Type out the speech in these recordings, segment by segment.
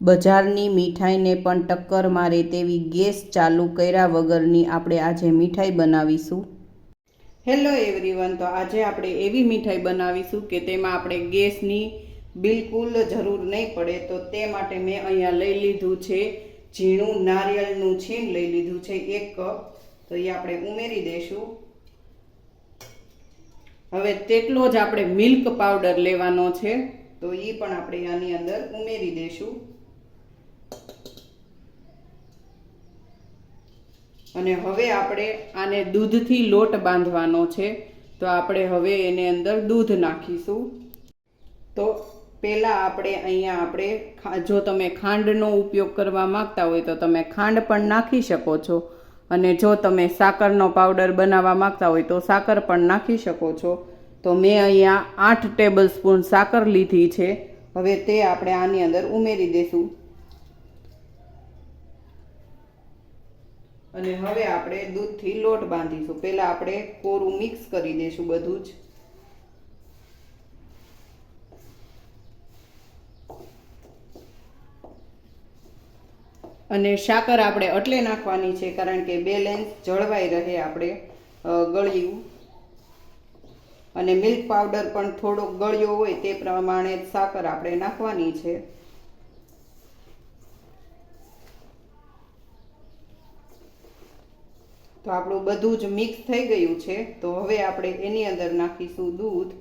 બજારની મીઠાઈને પણ ટક્કર મારે તેવી ગેસ ચાલુ કર્યા વગરની આપણે આજે મીઠાઈ બનાવીશું. હેલો એવરીવન તો આજે આપણે એવી મીઠાઈ બનાવીશું કે તેમાં આપણે ગેસની બિલકુલ જરૂર નહીં પડે. તો તે માટે મેં અહીંયા લઈ લીધું છે ઝીણું નારિયેળનું છીણ લઈ લીધું છે એક કપ. તો એ આપણે ઉમેરી દઈશું. હવે તેટલો જ આપણે મિલ્ક પાવડર લેવાનો છે. તો એ પણ આપણે આની અંદર ઉમેરી દઈશું. અને હવે આપણે આને દૂધથી લોટ બાંધવાનો છે. તો આપણે હવે એને અંદર દૂધ નાખીશું. તો પહેલાં આપણે અહીંયા આપણે જો તમે ખાંડનો ઉપયોગ કરવા માંગતા હોય તો તમે ખાંડ પણ નાખી શકો છો. અને જો તમે સાકરનો પાવડર બનાવવા માંગતા હોય તો સાકર પણ નાખી શકો છો. તો મેં અહીંયા આઠ ટેબલ સ્પૂન સાકર લીધી છે. હવે તે આપણે આની અંદર ઉમેરી દઈશું અને હવે આપણે દૂધથી લોટ બાંધીશું. પહેલાં આપણે કોરું મિક્સ કરી દઈશું બધું જ. અને સાકર આપણે એટલે નાખવાની છે, કારણ કે બેલેન્સ જળવાઈ રહે આપણે ગળ્યું. અને મિલ્ક પાવડર પણ થોડોક ગળ્યો હોય તે પ્રમાણે સાકર આપણે નાખવાની છે. તો આપણું બધું જ મિક્સ થઈ ગયું છે. તો હવે આપણે એની અંદર નાખીશું દૂધ.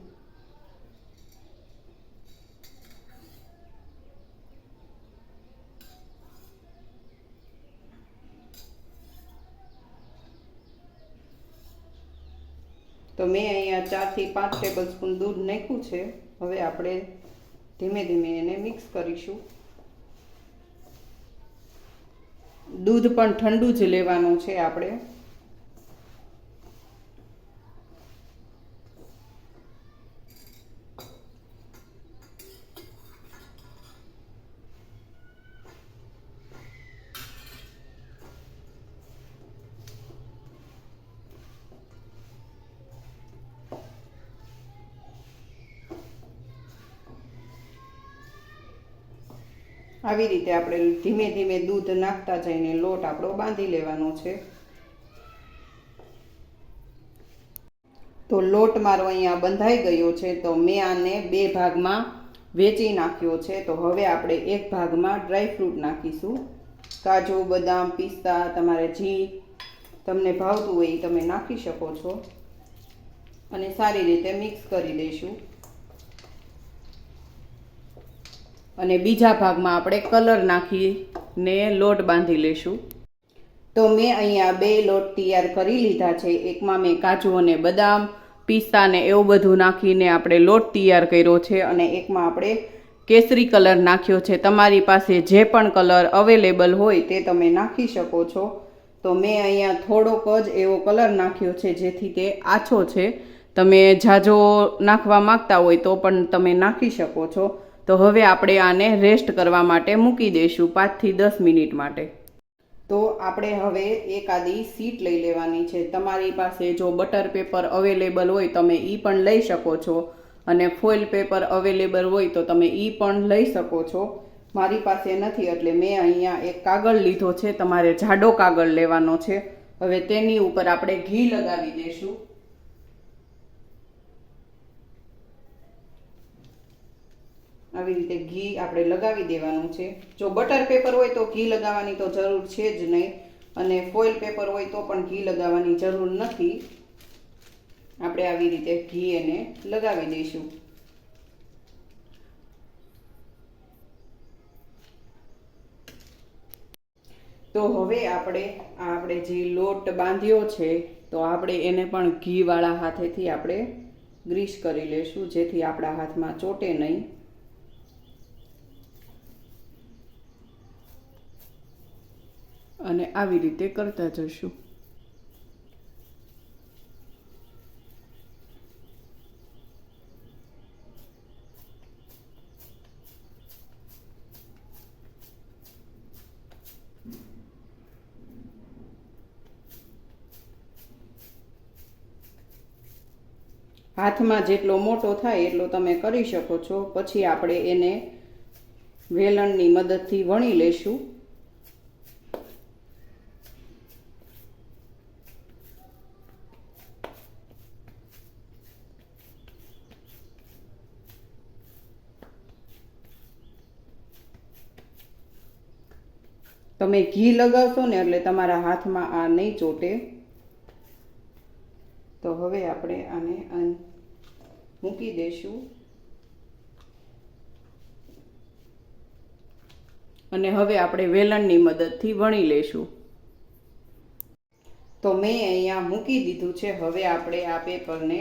તો મેં અહીંયા ચારથી પાંચ ટેબલ સ્પૂન દૂધ નાખ્યું છે. હવે આપણે ધીમે ધીમે એને મિક્સ કરીશું. દૂધ પણ ઠંડુ જ લેવાનું છે આપણે. આવી રીતે આપણે ધીમે ધીમે દૂધ નાખતા જઈને લોટ આપણો બાંધી લેવાનો છે. તો લોટ મારો અહીંયા બંધાઈ ગયો છે, તો મેં આને બે ભાગમાં વેચી નાખ્યો છે. તો હવે આપણે એક ભાગમાં ડ્રાય ફ્રૂટ નાખીશું. કાજુ, બદામ, પિસ્તા, તમારે ઘી તમને ભાવતું હોય એ તમે નાખી શકો છો. અને સારી રીતે મિક્સ કરી દઈશું. અને બીજા ભાગમાં આપણે કલર નાખીને લોટ બાંધી લેશું. તો મેં અહીંયા બે લોટ તૈયાર કરી લીધા છે. એકમાં મેં કાજુ અને બદામ, પિસ્તા ને એવું બધું નાખીને આપણે લોટ તૈયાર કર્યો છે અને એકમાં આપણે કેસરી કલર નાખ્યો છે. તમારી પાસે જે પણ કલર અવેલેબલ હોય તે તમે નાખી શકો છો. તો મેં અહીંયા થોડોક જ એવો કલર નાખ્યો છે જેથી તે આછો છે. તમે જાજો નાખવા માંગતા હોય તો પણ તમે નાખી શકો છો. તો હવે આપણે આને રેસ્ટ કરવા માટે મૂકી દઈશું પાંચથી દસ મિનિટ માટે. તો આપણે હવે એકાદી સીટ લઈ લેવાની છે. તમારી પાસે જો બટર પેપર અવેલેબલ હોય તમે એ પણ લઈ શકો છો. અને ફોઇલ પેપર અવેલેબલ હોય તો તમે એ પણ લઈ શકો છો. મારી પાસે નથી એટલે મેં અહીંયા એક કાગળ લીધો છે. તમારે જાડો કાગળ લેવાનો છે. હવે તેની ઉપર આપણે ઘી લગાવી દઈશું. આવી રીતે ઘી આપણે લગાવી દેવાનું છે. જો બટર પેપર હોય તો ઘી લગાવવાની તો જરૂર છે જ નહીં. અને ફોઇલ પેપર હોય તો પણ ઘી લગાવવાની જરૂર નથી. આપણે આવી રીતે ઘી એને લગાવી દઈશું. તો હવે આપણે આપણે જે લોટ બાંધ્યો છે, તો આપણે એને પણ ઘીવાળા હાથેથી આપણે ગ્રીસ કરી લેશું, જેથી આપણા હાથમાં ચોટે નહીં. અને આવી રીતે કરતા જશું હાથમાં જેટલો મોટો થાય એટલો તમે કરી શકો છો. પછી આપણે એને વેલણની મદદથી વણી લેશું. તમે ઘી લગાવશો ને એટલે તમારા હાથમાં આ નહીં ચોટે. તો હવે આપણે આને મૂકી દઈશું. અને હવે આપણે વેલણની મદદથી વણી લેશું તો મેં અહીંયા મૂકી દીધું છે. હવે આપણે આ પેપરને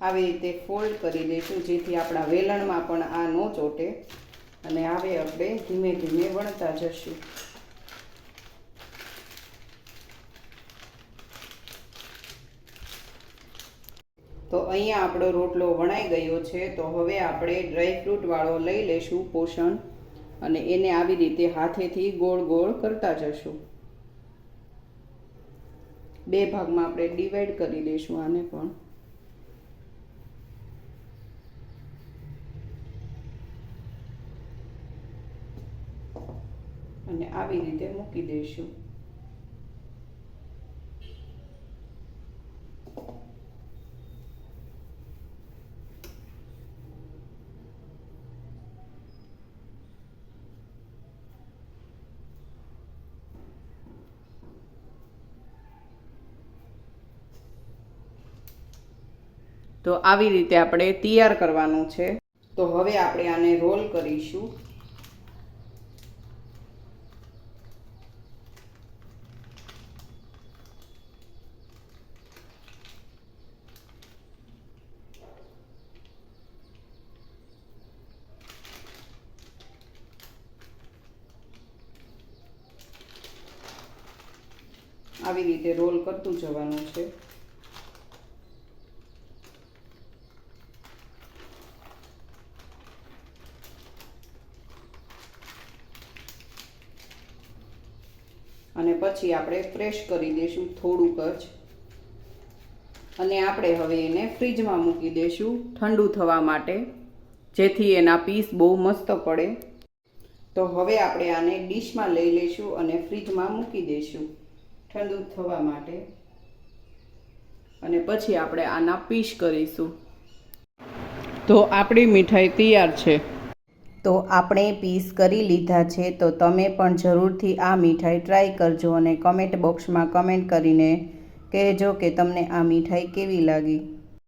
આવી રીતે ફોલ્ડ કરી દઈશું, જેથી આપણા વેલણમાં પણ આ ન ચોટે. અને હવે આપણે ધીમે ધીમે વણતા જશું. તો અહીંયા આપણો રોટલો વણાઈ ગયો છે, તો હવે આપણે ડ્રાયફ્રૂટવાળો લઈ લેશું પોષણ અને એને આવી રીતે હાથેથી ગોળ ગોળ કરતા જશું. બે ભાગમાં આપણે ડિવાઈડ કરી દઈશું આને પણ. અને આવી રીતે મૂકી દઈશું તો આવી રીતે આપણે તૈયાર કરવાનું છે. તો હવે આપણે આને રોલ કરીશું. આવી રીતે રોલ કરતું જવાનું છે. અને પછી આપણે ફ્રેશ કરી દઈશું થોડુંક જ. અને આપણે હવે એને ફ્રીજમાં મૂકી દઈશું ઠંડુ થવા માટે, જેથી એના પીસ બહુ મસ્ત પડે. તો હવે આપણે આને ડીશમાં લઈ લઈશું અને ફ્રીજમાં મૂકી દઈશું ઠંડુ થવા માટે. અને પછી આપણે આના પીસ કરીશું. તો આપણી મીઠાઈ તૈયાર છે. તો આપણે પીસ કરી લીધા છે, તો તમે પણ જરૂરથી આ મીઠાઈ ટ્રાય કરજો અને કમેન્ટ બોક્સમાં કમેન્ટ કરીને કહેજો કે તમને આ મીઠાઈ કેવી લાગી.